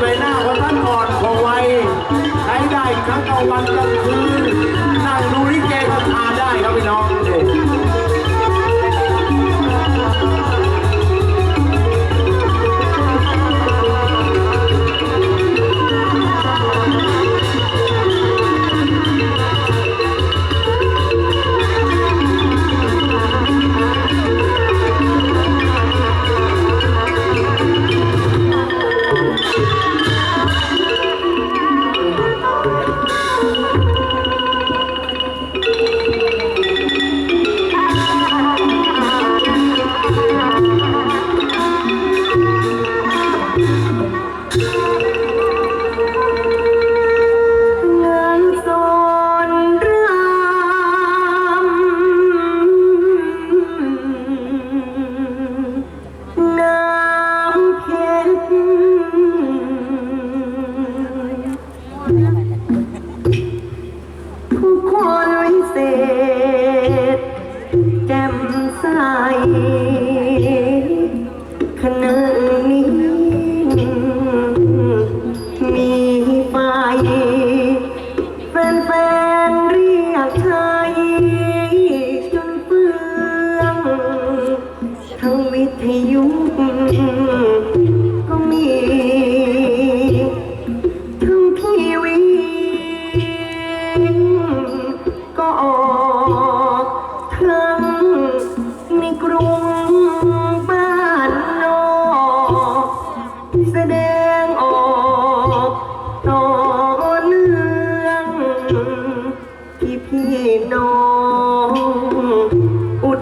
ใบหน้าของท่านอ่อนของวัใช้ได้ทั้งกลางวันกลางคืน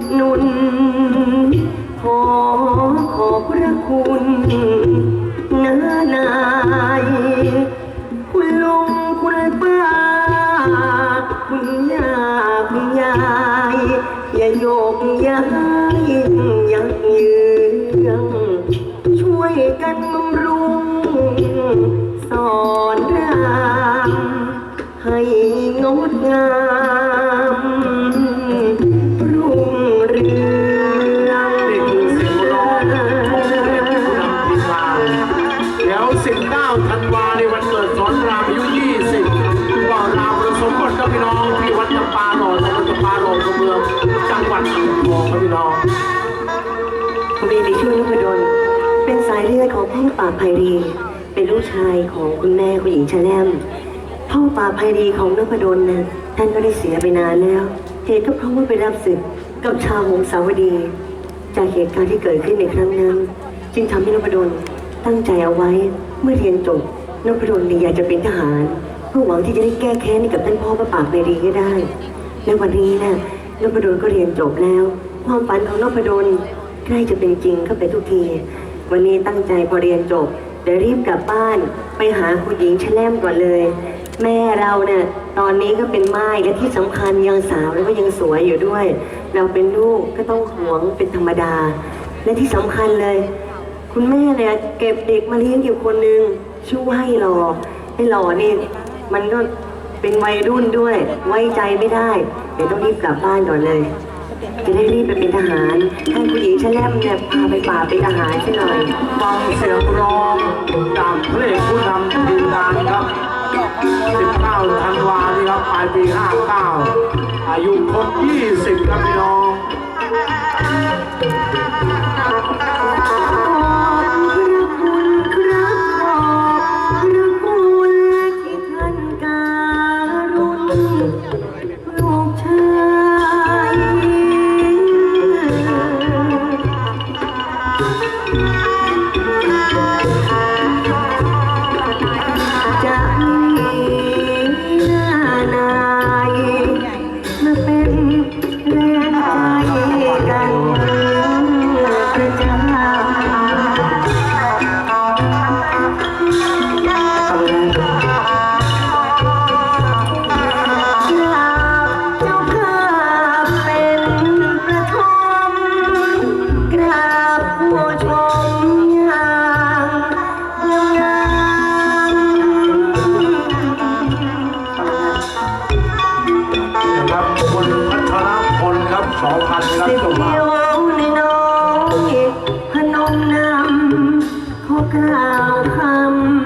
ดหนุน ขอขอบพระคุณน้านายคุณลุงคุณป้า คุณย่าคุณยายอย่าโยกย้ายยักยืนช่วยกันบำรุง สอนรามให้งดงาม ผมเองในชื่อนพดลเป็นสายเลือดของพ่อป่าไพรี เป็นลูกชายของคุณแม่คุณหญิงชาแนมพ่อป่าไพรีของนพดลนะท่านก็ได้เสียไปนานแล้ว เหตุก็เพราะว่าไปรับศึกกับชาวหงสาวดี จากเหตุการณ์ที่เกิดขึ้นในครั้งนั้น จึงทำให้นพดลตั้งใจเอาไว้เมื่อเรียนจบนพดลนี่ยอยากจะเป็นทหารเพื่อหวังที่จะได้แก้แค้นให้กับท่านพ่อพระป่าไพรีก็ได้ และวันนี้นะนพดลก็เรียนจบแล้ว ความฝันของนพดล ล้จะเป็นจริงเข้าไปทุกที วันนี้ตั้งใจพอเรียนจบเดี๋ยวรีบกลับบ้านไปหาคุณหญิงแชล่มก่อนเลย แม่เราเนี่ยตอนนี้ก็เป็นไม้และที่สำคัญยังสาวแล้วก็ยังสวยอยู่ด้วย เราเป็นลูกก็ต้องหวงเป็นธรรมดา และที่สำคัญเลย คุณแม่เนี่ยเก็บเด็กมาเลี้ยงอยู่คนหนึ่งชื่อว่าให้หล่อให้หล่อนี่มันก็เป็นวัยรุ่นด้วย ไว้ใจไม่ได้ เดี๋ยวต้องรีบกลับบ้านก่อนเลย จะได้รีบไปเป็นทหาร ให้ผู้หญิงชะแนมเนี่ยพาไปป่าเป็นทหารซะหน่อยฟังเสียงร้องจากเพลงผู้นำทีมงานครับ19ธันวานี่ครับปลายปี 59 อายุครบ 20 ครับพี่น้อง นะครับคุณพัชรพลครับสองพันครับสิบเจ้าเดีบ่ายววในน้อยพนมนำขอกล่าวคำ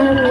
Hallelujah.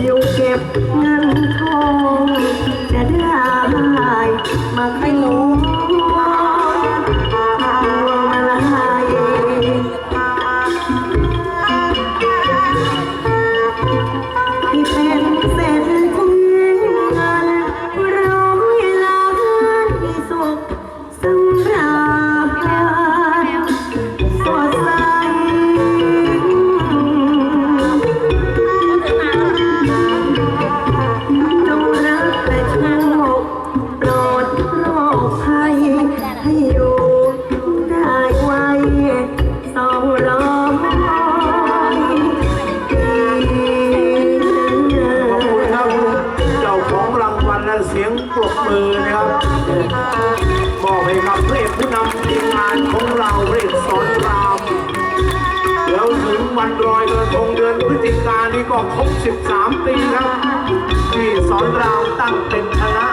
อยู่เก็บเงิน ยงปรบมือนะครับมอบให้กับเพลงผู้นำทีมงานของเราเพลงสอนราม แล้วถึงวันลอยกระทงเดือนพฤศจิกายนนี้ก็ครบ 13 ปีครับ ที่สอนรามตั้งเป็นคณะ